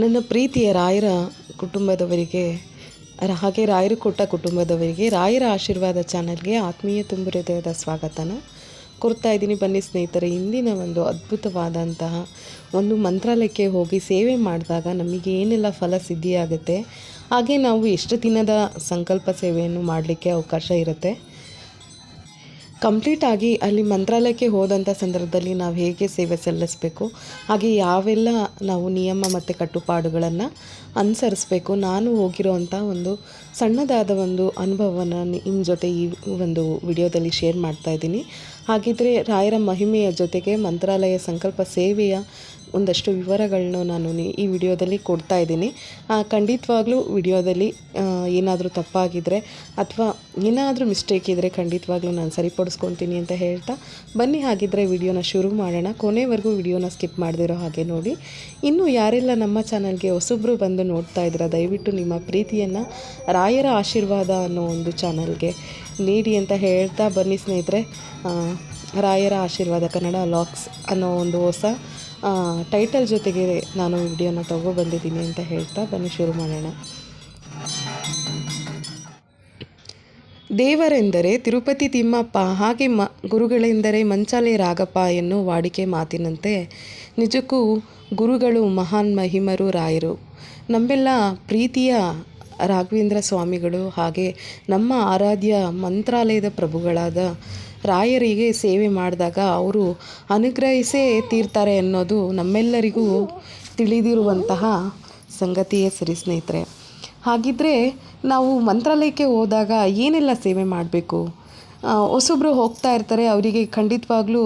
ನನ್ನ ಪ್ರೀತಿಯ ರಾಯರ ಕುಟುಂಬದವರಿಗೆ, ಹಾಗೆ ರಾಯರು ಕೊಟ್ಟ ಕುಟುಂಬದವರಿಗೆ, ರಾಯರ ಆಶೀರ್ವಾದ ಚಾನಲ್ಗೆ ಆತ್ಮೀಯ ತುಂಬು ಹೃದಯದ ಸ್ವಾಗತನ ಕೊಡ್ತಾ ಇದ್ದೀನಿ. ಬನ್ನಿ ಸ್ನೇಹಿತರೆ, ಇಂದಿನ ಒಂದು ಅದ್ಭುತವಾದಂತಹ ಒಂದು ಮಂತ್ರಾಲಯಕ್ಕೆ ಹೋಗಿ ಸೇವೆ ಮಾಡಿದಾಗ ನಮಗೆ ಏನೆಲ್ಲ ಫಲ ಸಿದ್ಧಿಯಾಗುತ್ತೆ, ಹಾಗೆ ನಾವು ಎಷ್ಟು ದಿನದ ಸಂಕಲ್ಪ ಸೇವೆಯನ್ನು ಮಾಡಲಿಕ್ಕೆ ಅವಕಾಶ ಇರುತ್ತೆ ಕಂಪ್ಲೀಟ್ ಆಗಿ ಅಲ್ಲಿ ಮಂತ್ರಾಲಯಕ್ಕೆ ಹೋದಂಥ ಸಂದರ್ಭದಲ್ಲಿ ನಾವು ಹೇಗೆ ಸೇವೆ ಸಲ್ಲಿಸಬೇಕು, ಹಾಗೆ ಯಾವೆಲ್ಲ ನಾವು ನಿಯಮ ಮತ್ತು ಕಟ್ಟುಪಾಡುಗಳನ್ನು ಅನುಸರಿಸ್ಬೇಕು, ನಾನು ಹೋಗಿರೋವಂಥ ಒಂದು ಸಣ್ಣದಾದ ಒಂದು ಅನುಭವವನ್ನು ನಿಮ್ಮ ಜೊತೆ ಈ ಒಂದು ವಿಡಿಯೋದಲ್ಲಿ ಶೇರ್ ಮಾಡ್ತಾ ಇದ್ದೀನಿ. ಹಾಗಿದ್ರೆ ರಾಯರ ಮಹಿಮೆಯ ಜೊತೆಗೆ ಮಂತ್ರಾಲಯ ಸಂಕಲ್ಪ ಸೇವೆಯ ಒಂದಷ್ಟು ವಿವರಗಳನ್ನು ನಾನು ಈ ವಿಡಿಯೋದಲ್ಲಿ ಕೊಡ್ತಾ ಇದ್ದೀನಿ. ಖಂಡಿತವಾಗ್ಲೂ ವಿಡಿಯೋದಲ್ಲಿ ಏನಾದರೂ ತಪ್ಪಾಗಿದ್ದರೆ ಅಥವಾ ಏನಾದರೂ ಮಿಸ್ಟೇಕ್ ಇದ್ದರೆ ಖಂಡಿತವಾಗ್ಲೂ ನಾನು ಸರಿಪಡಿಸ್ಕೊತೀನಿ ಅಂತ ಹೇಳ್ತಾ ಬನ್ನಿ ಹಾಗಿದ್ದರೆ ವಿಡಿಯೋನ ಶುರು ಮಾಡೋಣ. ಕೊನೆವರೆಗೂ ವಿಡಿಯೋನ ಸ್ಕಿಪ್ ಮಾಡದಿರೋ ಹಾಗೆ ನೋಡಿ. ಇನ್ನು ಯಾರೆಲ್ಲ ನಮ್ಮ ಚಾನಲ್ಗೆ ಹೊಸಬ್ರು ಬಂದು ನೋಡ್ತಾ ಇದ್ದೀರಾ ದಯವಿಟ್ಟು ನಿಮ್ಮ ಪ್ರೀತಿಯನ್ನು, ರಾಯರ ಆಶೀರ್ವಾದ ಅನ್ನೋ ಒಂದು ಚಾನಲ್ಗೆ ನೀಡಿ ಅಂತ ಹೇಳ್ತಾ ಬನ್ನಿ ಸ್ನೇಹಿತರೆ. ರಾಯರ ಆಶೀರ್ವಾದ ಕನ್ನಡ ಲಾಕ್ಸ್ ಅನ್ನೋ ಒಂದು ಹೊಸ ಟೈಟಲ್ ಜೊತೆಗೆ ನಾನು ವಿಡಿಯೋನ ತಗೊಬಂದಿದ್ದೀನಿ ಅಂತ ಹೇಳ್ತಾ ಬನ್ನಿ ಶುರು ಮಾಡೋಣ. ದೇವರೆಂದರೆ ತಿರುಪತಿ ತಿಮ್ಮಪ್ಪ, ಹಾಗೆ ಮ, ಗುರುಗಳೆಂದರೆ ಮಂಚಾಲೆ ರಾಗಪ್ಪ ಎನ್ನುವ ವಾಡಿಕೆ ಮಾತಿನಂತೆ ನಿಜಕ್ಕೂ ಗುರುಗಳು ಮಹಾನ್ ಮಹಿಮರು ರಾಯರು. ನಮ್ಮೆಲ್ಲ ಪ್ರೀತಿಯ ರಾಘವೇಂದ್ರ ಸ್ವಾಮಿಗಳು, ಹಾಗೆ ನಮ್ಮ ಆರಾಧ್ಯ ಮಂತ್ರಾಲಯದ ಪ್ರಭುಗಳಾದ ರಾಯರಿಗೆ ಸೇವೆ ಮಾಡಿದಾಗ ಅವರು ಅನುಗ್ರಹಿಸೇ ತೀರ್ತಾರೆ ಅನ್ನೋದು ನಮ್ಮೆಲ್ಲರಿಗೂ ತಿಳಿದಿರುವಂತಹ ಸಂಗತಿಯೇ ಸರಿ ಸ್ನೇಹಿತರೆ. ಹಾಗಿದ್ದರೆ ನಾವು ಮಂತ್ರಾಲಯಕ್ಕೆ ಹೋದಾಗ ಏನೆಲ್ಲ ಸೇವೆ ಮಾಡಬೇಕು? ಹೊಸೊಬ್ಬರು ಹೋಗ್ತಾ ಇರ್ತಾರೆ, ಅವರಿಗೆ ಖಂಡಿತವಾಗ್ಲೂ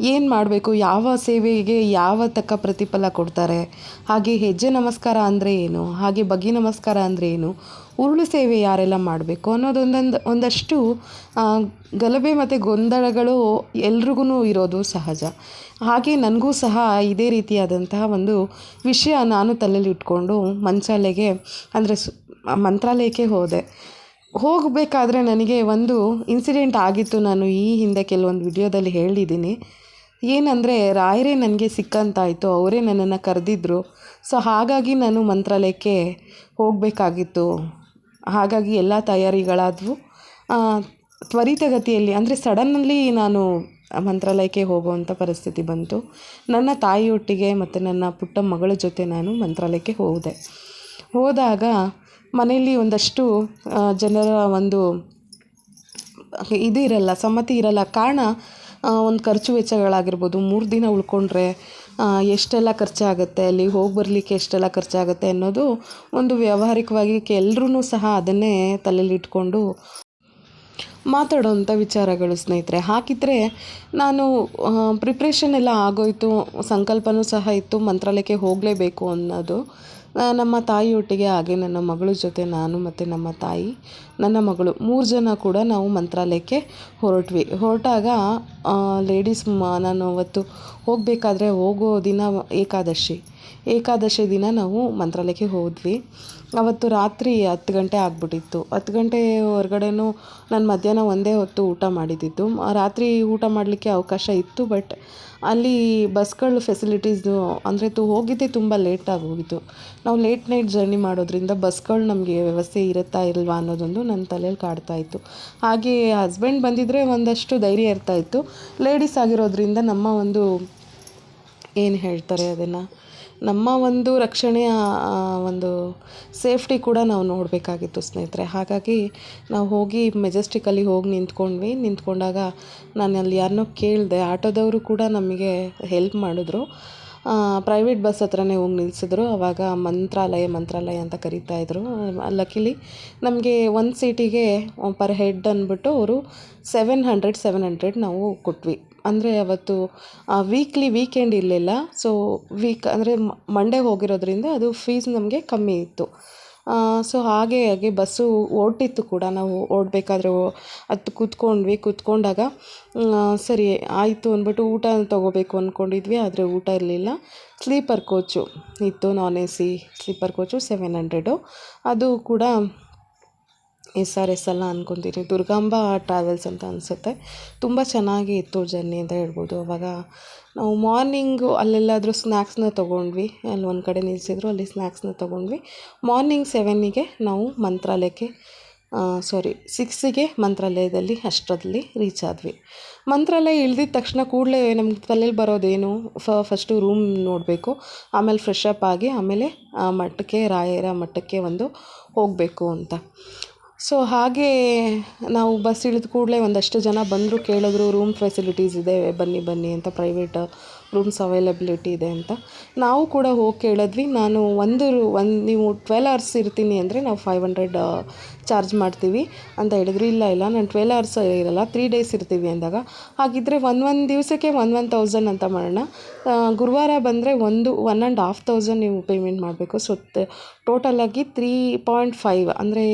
ಏನು ಮಾಡಬೇಕು? ಯಾವ ಸೇವೆಗೆ ಯಾವ ತಕ್ಕ ಪ್ರತಿಫಲ ಕೊಡ್ತಾರೆ? ಹಾಗೆ ಹೆಜ್ಜೆ ನಮಸ್ಕಾರ ಅಂದರೆ ಏನು? ಹಾಗೆ ಬಗ್ಗಿ ನಮಸ್ಕಾರ ಅಂದರೆ ಏನು? ಉರುಳು ಸೇವೆ ಯಾರೆಲ್ಲ ಮಾಡಬೇಕು ಅನ್ನೋದೊಂದೊಂದು, ಒಂದಷ್ಟು ಗಲಭೆ ಮತ್ತು ಗೊಂದಲಗಳು ಎಲ್ರಿಗೂ ಇರೋದು ಸಹಜ. ಹಾಗೆ ನನಗೂ ಸಹ ಇದೇ ರೀತಿಯಾದಂತಹ ಒಂದು ವಿಷಯ ನಾನು ತಲೆಯಲ್ಲಿ ಇಟ್ಕೊಂಡು ಮಂತ್ರಾಲಯಕ್ಕೆ, ಅಂದರೆ ಮಂತ್ರಾಲಯಕ್ಕೆ ಹೋದೆ. ಹೋಗಬೇಕಾದ್ರೆ ನನಗೆ ಒಂದು ಇನ್ಸಿಡೆಂಟ್ ಆಗಿತ್ತು. ನಾನು ಈ ಹಿಂದೆ ಕೆಲವೊಂದು ವಿಡಿಯೋದಲ್ಲಿ ಹೇಳಿದ್ದೀನಿ. ಏನಂದರೆ, ರಾಯರೇ ನನಗೆ ಸಿಕ್ಕಂತಾಯಿತು, ಅವರೇ ನನ್ನನ್ನು ಕರೆದಿದ್ರು. ಸೊ, ಹಾಗಾಗಿ ನಾನು ಮಂತ್ರಾಲಯಕ್ಕೆ ಹೋಗಬೇಕಾಗಿತ್ತು. ಹಾಗಾಗಿ ಎಲ್ಲ ತಯಾರಿಗಳಾದವು. ತ್ವರಿತಗತಿಯಲ್ಲಿ, ಅಂದರೆ ಸಡನ್ನಲ್ಲಿ ನಾನು ಮಂತ್ರಾಲಯಕ್ಕೆ ಹೋಗುವಂಥ ಪರಿಸ್ಥಿತಿ ಬಂತು. ನನ್ನ ತಾಯಿಯೊಟ್ಟಿಗೆ ಮತ್ತು ನನ್ನ ಪುಟ್ಟ ಮಗಳ ಜೊತೆ ನಾನು ಮಂತ್ರಾಲಯಕ್ಕೆ ಹೋದೆ. ಹೋದಾಗ ಮನೆಯಲ್ಲಿ ಒಂದಷ್ಟು ಜನರ ಒಂದು ಇದು ಇರಲ್ಲ ಸಮ್ಮತಿ ಇರಲ್ಲ. ಕಾರಣ ಒಂದು ಖರ್ಚು ವೆಚ್ಚಗಳಾಗಿರ್ಬೋದು. ಮೂರು ದಿನ ಉಳ್ಕೊಂಡ್ರೆ ಎಷ್ಟೆಲ್ಲ ಖರ್ಚಾಗುತ್ತೆ, ಅಲ್ಲಿ ಹೋಗಿ ಬರಲಿಕ್ಕೆ ಎಷ್ಟೆಲ್ಲ ಖರ್ಚಾಗುತ್ತೆ ಅನ್ನೋದು ಒಂದು ವ್ಯಾವಹಾರಿಕವಾಗಿ ಎಲ್ಲರೂ ಸಹ ಅದನ್ನೇ ತಲೆಯಲ್ಲಿಟ್ಕೊಂಡು ಮಾತಾಡೋವಂಥ ವಿಚಾರಗಳು ಸ್ನೇಹಿತರೆ. ಹಾಕಿದರೆ ನಾನು ಪ್ರಿಪ್ರೇಷನ್ ಎಲ್ಲ ಆಗೋಯ್ತು, ಸಂಕಲ್ಪನೂ ಸಹ ಇತ್ತು, ಮಂತ್ರಾಲಯಕ್ಕೆ ಹೋಗಲೇಬೇಕು ಅನ್ನೋದು. ನಮ್ಮ ತಾಯಿಯೊಟ್ಟಿಗೆ, ಹಾಗೆ ನನ್ನ ಮಗಳ ಜೊತೆ ನಾನು ಮತ್ತು ನಮ್ಮ ತಾಯಿ, ನನ್ನ ಮಗಳು ಮೂರು ಜನ ಕೂಡ ನಾವು ಮಂತ್ರಾಲಯಕ್ಕೆ ಹೊರಟ್ವಿ. ಹೊರಟಾಗ ಲೇಡೀಸ್ ಮ, ನಾನು ಅವತ್ತು ಹೋಗಬೇಕಾದ್ರೆ ಹೋಗೋ ದಿನ ಏಕಾದಶಿ. ಏಕಾದಶಿ ದಿನ ನಾವು ಮಂತ್ರಾಲಯಕ್ಕೆ ಹೋದ್ವಿ. ಅವತ್ತು ರಾತ್ರಿ ಹತ್ತು ಗಂಟೆ ಆಗ್ಬಿಟ್ಟಿತ್ತು. ಹತ್ತು ಗಂಟೆ ಹೊರಗಡೆನೂ ನಾನು ಮಧ್ಯಾಹ್ನ ಒಂದೇ ಹೊತ್ತು ಊಟ ಮಾಡಿದ್ದಿತ್ತು ರಾತ್ರಿ ಊಟ ಮಾಡಲಿಕ್ಕೆ ಅವಕಾಶ ಇತ್ತು, ಬಟ್ ಅಲ್ಲಿ ಬಸ್ಗಳು ಫೆಸಿಲಿಟೀಸು ಅಂದರೆ ತು ಹೋಗಿದ್ದೆ ತುಂಬ ಲೇಟಾಗಿ ಹೋಗಿತ್ತು. ನಾವು ಲೇಟ್ ನೈಟ್ ಜರ್ನಿ ಮಾಡೋದ್ರಿಂದ ಬಸ್ಗಳು ನಮಗೆ ವ್ಯವಸ್ಥೆ ಇರುತ್ತಾ ಇಲ್ವಾ ಅನ್ನೋದೊಂದು ನನ್ನ ತಲೆಯಲ್ಲಿ ಕಾಡ್ತಾ ಇತ್ತು. ಹಾಗೆ ಹಸ್ಬೆಂಡ್ ಬಂದಿದ್ದರೆ ಒಂದಷ್ಟು ಧೈರ್ಯ ಇರ್ತಾ ಇತ್ತು. ಲೇಡೀಸ್ ಆಗಿರೋದ್ರಿಂದ ನಮ್ಮ ಒಂದು ಏನು ಹೇಳ್ತಾರೆ ಅದನ್ನು? ನಮ್ಮ ಒಂದು ರಕ್ಷಣೆಯ ಒಂದು ಸೇಫ್ಟಿ ಕೂಡ ನಾವು ನೋಡಬೇಕಾಗಿತ್ತು ಸ್ನೇಹಿತರೆ. ಹಾಗಾಗಿ ನಾವು ಹೋಗಿ ಮೆಜೆಸ್ಟಿಕಲ್ಲಿ ಹೋಗಿ ನಿಂತ್ಕೊಂಡ್ವಿ. ನಿಂತ್ಕೊಂಡಾಗ ನಾನು ಅಲ್ಲಿ ಯಾರನ್ನೋ ಕೇಳಿದೆ. ಆಟೋದವರು ಕೂಡ ನಮಗೆ ಹೆಲ್ಪ್ ಮಾಡಿದ್ರು. ಪ್ರೈವೇಟ್ ಬಸ್ ಹತ್ರನೇ ಹೋಗಿ ನಿಲ್ಲಿಸಿದ್ರು ಆವಾಗ ಮಂತ್ರಾಲಯ ಮಂತ್ರಾಲಯ ಅಂತ ಕರೀತಾ ಇದ್ರು. ಲಕ್ಕಿಲಿ ನಮಗೆ ಒಂದು ಸೀಟಿಗೆ ಪರ್ ಹೆಡ್ ಅಂದ್ಬಿಟ್ಟು ಅವರು ಸೆವೆನ್ ಹಂಡ್ರೆಡ್ ಸೆವೆನ್ ಹಂಡ್ರೆಡ್ ನಾವು ಕೊಟ್ವಿ. ಅಂದರೆ ಅವತ್ತು ವೀಕ್ಲಿ ವೀಕೆಂಡ್ ಇರಲಿಲ್ಲ. ಸೊ ವೀಕ್ ಅಂದರೆ ಮಂಡೇ ಹೋಗಿರೋದ್ರಿಂದ ಅದು ಫೀಸ್ ನಮಗೆ ಕಮ್ಮಿ ಇತ್ತು. ಸೊ ಹಾಗೆ ಹಾಗೆ ಬಸ್ಸು ಓಡ್ತಿತ್ತು ಕೂಡ. ನಾವು ಓಡಬೇಕಾದ್ರೆ ಅದು ಕೂತ್ಕೊಂಡ್ವಿ. ಕೂತ್ಕೊಂಡಾಗ ಸರಿ, ಆಯಿತು ಅಂದ್ಬಿಟ್ಟು ಊಟ ತೊಗೋಬೇಕು ಅಂದ್ಕೊಂಡಿದ್ವಿ ಆದರೆ ಊಟ ಇರಲಿಲ್ಲ. ಸ್ಲೀಪರ್ ಕೋಚು ಇತ್ತು. Non A C. Sleeper coach seven hundred ಅದು ಕೂಡ ಎಸ್ ಆರ್ ಎಸ್ ಎಲ್ಲ ಅಂದ್ಕೊತೀನಿ ದುರ್ಗಾಂಬ ಟ್ರಾವೆಲ್ಸ್ ಅಂತ ಅನಿಸುತ್ತೆ. ತುಂಬ ಚೆನ್ನಾಗಿ ಇತ್ತು ಜರ್ನಿ ಅಂತ ಹೇಳ್ಬೋದು. ಅವಾಗ ನಾವು ಮಾರ್ನಿಂಗು ಅಲ್ಲೆಲ್ಲಾದರೂ ಸ್ನ್ಯಾಕ್ಸ್ನ ತೊಗೊಂಡ್ವಿ. ಅಲ್ಲಿ ಒಂದು ಕಡೆ ನಿಲ್ಲಿಸಿದ್ರು ಅಲ್ಲಿ ಸ್ನ್ಯಾಕ್ಸ್ನ ತೊಗೊಂಡ್ವಿ. ಮಾರ್ನಿಂಗ್ ಸೆವೆನ್ನಿಗೆ ನಾವು ಮಂತ್ರಾಲಯಕ್ಕೆ ಸಾರಿ ಸಿಕ್ಸಿಗೆ ಮಂತ್ರಾಲಯದಲ್ಲಿ ಅಷ್ಟರಲ್ಲಿ ರೀಚ್ ಆದ್ವಿ. ಮಂತ್ರಾಲಯ ಇಳ್ದಿದ ತಕ್ಷಣ ಕೂಡಲೇ ನಮ್ಗೆ ತಲೆಯಲ್ಲಿ ಬರೋದೇನು ಫಸ್ಟು ರೂಮ್ ನೋಡಬೇಕು. ಆಮೇಲೆ ಫ್ರೆಶ್ ಅಪ್ ಆಗಿ ಆಮೇಲೆ ಮಠಕ್ಕೆ, ರಾಯರ ಮಠಕ್ಕೆ ಒಂದು ಹೋಗಬೇಕು ಅಂತ. ಸೊ ಹಾಗೇ ನಾವು ಬಸ್ ಇಳಿದ ಕೂಡಲೇ ಒಂದಷ್ಟು ಜನ ಬಂದರು, ಕೇಳಿದ್ರು ರೂಮ್ ಫೆಸಿಲಿಟೀಸ್ ಇದೆ, ಬನ್ನಿ ಬನ್ನಿ ಅಂತ ಪ್ರೈವೇಟ್ ರೂಮ್ಸ್ ಅವೈಲಬಿಲಿಟಿ ಇದೆ ಅಂತ. ನಾವು ಕೂಡ ಹೋಗಿ ಕೇಳಿದ್ವಿ. ನಾನು ಒಂದು ಒಂದು, ನೀವು ಟ್ವೆಲ್ ಅವರ್ಸ್ ಇರ್ತೀನಿ ಅಂದರೆ ನಾವು ಫೈವ್ ಹಂಡ್ರೆಡ್ ಚಾರ್ಜ್ ಮಾಡ್ತೀವಿ ಅಂತ ಹೇಳಿದ್ರು, ಇಲ್ಲ ಇಲ್ಲ, ನಾನು ಟ್ವೆಲ್ ಅವರ್ಸ್ ಇರಲ್ಲ ತ್ರೀ ಡೇಸ್ ಇರ್ತೀವಿ ಅಂದಾಗ. ಹಾಗಿದ್ದರೆ ಒಂದು ಒಂದು ದಿವಸಕ್ಕೆ ಒನ್ ಒನ್ ತೌಸಂಡ್ ಅಂತ ಮಾಡೋಣ. ಗುರುವಾರ ಬಂದರೆ ಒಂದು ಒನ್ ಆ್ಯಂಡ್ ಹಾಫ್ ತೌಸಂಡ್ ನೀವು ಪೇಮೆಂಟ್ ಮಾಡಬೇಕು. ಸೊ ಟೋಟಲಾಗಿ ತ್ರೀ ಪಾಯಿಂಟ್ ಫೈವ್ ಅಂದರೆ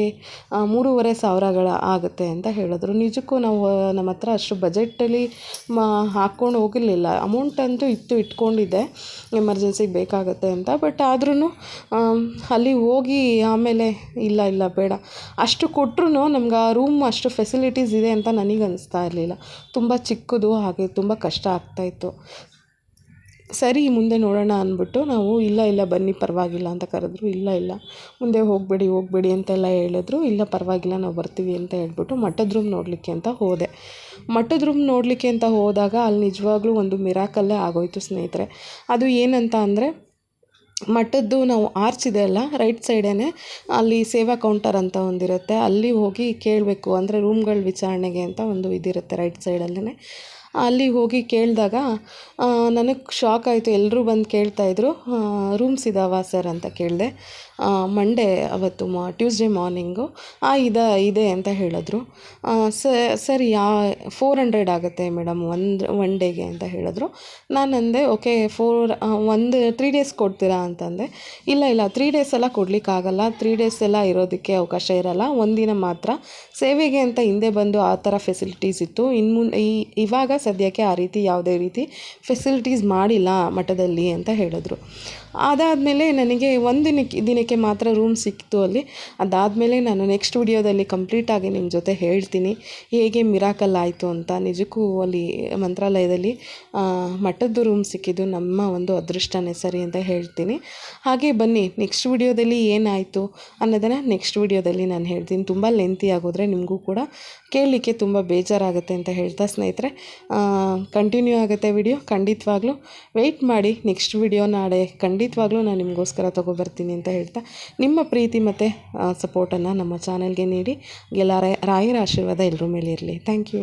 ಮೂರುವರೆ ಸಾವಿರಗಳ ಆಗುತ್ತೆ ಅಂತ ಹೇಳಿದ್ರು. ನಿಜಕ್ಕೂ ನಾವು ನಮ್ಮ ಹತ್ರ ಅಷ್ಟು ಬಜೆಟಲ್ಲಿ ಮಾ, ಹಾಕ್ಕೊಂಡು ಹೋಗಿರಲಿಲ್ಲ. ಅಮೌಂಟ್ ಅಂತೂ ಇತ್ತು, ಇಟ್ಕೊಂಡಿದ್ದೆ. ಎಮರ್ಜೆನ್ಸಿಗೆ ಬೇಕಾಗುತ್ತೆ ಅಂತ. ಬಟ್ ಆದ್ರೂ ಅಲ್ಲಿ ಹೋಗಿ ಆಮೇಲೆ, ಇಲ್ಲ ಇಲ್ಲ, ಬೇಡ. ಅಷ್ಟು ಕೊಟ್ರೂ ನಮ್ಗೆ ಆ ರೂಮ್ ಅಷ್ಟು ಫೆಸಿಲಿಟೀಸ್ ಇದೆ ಅಂತ ನನಗೆ ಅನಿಸ್ತಾ ಇರಲಿಲ್ಲ. ತುಂಬ ಚಿಕ್ಕದು, ಹಾಗೆ ತುಂಬ ಕಷ್ಟ ಆಗ್ತಾಯಿತ್ತು ಸರಿ, ಮುಂದೆ ನೋಡೋಣ ಅಂದ್ಬಿಟ್ಟು ನಾವು, ಇಲ್ಲ ಇಲ್ಲ, ಬನ್ನಿ, ಪರವಾಗಿಲ್ಲ ಅಂತ ಕರೆದ್ರು. ಇಲ್ಲ ಇಲ್ಲ. ಮುಂದೆ ಹೋಗಬೇಡಿ ಹೋಗಬೇಡಿ ಅಂತೆಲ್ಲ ಹೇಳಿದ್ರು. ಇಲ್ಲ, ಪರವಾಗಿಲ್ಲ, ನಾವು ಬರ್ತೀವಿ ಅಂತ ಹೇಳ್ಬಿಟ್ಟು ಮಠದ ರೂಮ್ ನೋಡಲಿಕ್ಕೆ ಅಂತ ಹೋದೆ. ಮಠದ ರೂಮ್ ನೋಡಲಿಕ್ಕೆ ಅಂತ ಹೋದಾಗ ಅಲ್ಲಿ ನಿಜವಾಗ್ಲೂ ಒಂದು ಮಿರಾಕಲ್ಲೇ ಆಗೋಯ್ತು ಸ್ನೇಹಿತರೆ. ಅದು ಏನಂತ ಅಂದರೆ ಮಠದ್ದು ನಾವು ಆರ್ಚ್ ಇದೆ ಅಲ್ಲ ರೈಟ್ ಸೈಡೇ ಅಲ್ಲಿ ಸೇವಾ ಕೌಂಟರ್ ಅಂತ ಒಂದಿರುತ್ತೆ ಅಲ್ಲಿ ಹೋಗಿ ಕೇಳಬೇಕು, ಅಂದರೆ ರೂಮ್ಗಳ ವಿಚಾರಣೆಗೆ ಅಂತ ಒಂದು ಇದಿರುತ್ತೆ ರೈಟ್ ಸೈಡಲ್ಲೇ ಅಲ್ಲಿ ಹೋಗಿ ಕೇಳಿದಾಗ ನನಗೆ ಶಾಕ್ ಆಯಿತು. ಎಲ್ಲರೂ ಬಂದು ಕೇಳ್ತಾಯಿದ್ರು ರೂಮ್ಸ್ ಇದಾವಾ ಸರ್ ಅಂತ ಕೇಳಿದೆ. ಮಂಡೇ ಅವತ್ತು ಮಾ ಟ್ಯೂಸ್ಡೇ ಮಾರ್ನಿಂಗು ಹಾಂ ಇದೆ ಇದೆ ಅಂತ ಹೇಳಿದ್ರು. ಸರ್ ಯಾ ಫೋರ್ ಹಂಡ್ರೆಡ್ ಆಗುತ್ತೆ ಮೇಡಮ್ ಒಂದು ಒನ್ ಡೇಗೆ ಅಂತ ಹೇಳಿದ್ರು. ನಾನು ಅಂದೆ ಓಕೆ ಫೋರ್ ಒಂದು ತ್ರೀ ಡೇಸ್ ಕೊಡ್ತೀರಾ? ಅಂತಂದೆ. ಇಲ್ಲ ಇಲ್ಲ ತ್ರೀ ಡೇಸ್ ಎಲ್ಲ ಕೊಡಲಿಕ್ಕಾಗಲ್ಲ ತ್ರೀ ಡೇಸ್ ಎಲ್ಲ ಇರೋದಕ್ಕೆ ಅವಕಾಶ ಇರಲ್ಲ. ಒಂದಿನ ಮಾತ್ರ ಸೇವೆಗೆ ಅಂತ ಹಿಂದೆ ಬಂದು ಆ ಥರ ಫೆಸಿಲಿಟೀಸ್ ಇತ್ತು. ಇನ್ನು ಮುಂದೆ ಈ, ಇವಾಗ ಸದ್ಯಕ್ಕೆ ಆ ರೀತಿ ಯಾವುದೇ ರೀತಿ ಫೆಸಿಲಿಟೀಸ್ ಮಾಡಿಲ್ಲ ಮಠದಲ್ಲಿ ಅಂತ ಹೇಳಿದ್ರು. ಅದಾದಮೇಲೆ ನನಗೆ ಒಂದು ದಿನಕ್ಕೆ ಮಾತ್ರ ರೂಮ್ ಸಿಕ್ತು ಅಲ್ಲಿ. ಅದಾದಮೇಲೆ ನಾನು ನೆಕ್ಸ್ಟ್ ವಿಡಿಯೋದಲ್ಲಿ ಕಂಪ್ಲೀಟಾಗಿ ನಿಮ್ಮ ಜೊತೆ ಹೇಳ್ತೀನಿ. ಹೇಗೆ ಮಿರಾಕಲ್ ಆಯಿತು ಅಂತ. ನಿಜಕ್ಕೂ ಅಲ್ಲಿ ಮಂತ್ರಾಲಯದಲ್ಲಿ ಮಠದ್ದು ರೂಮ್ ಸಿಕ್ಕಿದ್ದು ನಮ್ಮ ಒಂದು ಅದೃಷ್ಟನೇ ಸರಿ ಅಂತ ಹೇಳ್ತೀನಿ. ಹಾಗೆ ಬನ್ನಿ ನೆಕ್ಸ್ಟ್ ವಿಡಿಯೋದಲ್ಲಿ ಏನಾಯಿತು ಅನ್ನೋದನ್ನು ನೆಕ್ಸ್ಟ್ ವಿಡಿಯೋದಲ್ಲಿ ನಾನು ಹೇಳ್ತೀನಿ. ತುಂಬ ಲೆಂತಿ ಆಗೋದ್ರೆ ನಿಮಗೂ ಕೂಡ ಕೇಳಲಿಕ್ಕೆ ತುಂಬ ಬೇಜಾರಾಗುತ್ತೆ ಅಂತ ಹೇಳ್ತಾ ಸ್ನೇಹಿತರೆ. ಕಂಟಿನ್ಯೂ ಆಗುತ್ತೆ ವಿಡಿಯೋ ಖಂಡಿತವಾಗ್ಲೂ ವೆಯ್ಟ್ ಮಾಡಿ ನೆಕ್ಸ್ಟ್ ವಿಡಿಯೋ ನಾಳೆ. ಖಂಡಿತವಾಗ್ಲೂ ನಾನು ನಿಮಗೋಸ್ಕರ ತೊಗೊಬರ್ತೀನಿ ಅಂತ ಹೇಳ್ತಾ ನಿಮ್ಮ ಪ್ರೀತಿ ಮತ್ತು ಸಪೋರ್ಟನ್ನು ನಮ್ಮ ಚಾನಲ್ಗೆ ನೀಡಿ. ಎಲ್ಲ ರಾಯರ ಆಶೀರ್ವಾದ ಎಲ್ಲರೂ ಮೇಲೆ ಇರಲಿ ಥ್ಯಾಂಕ್ ಯು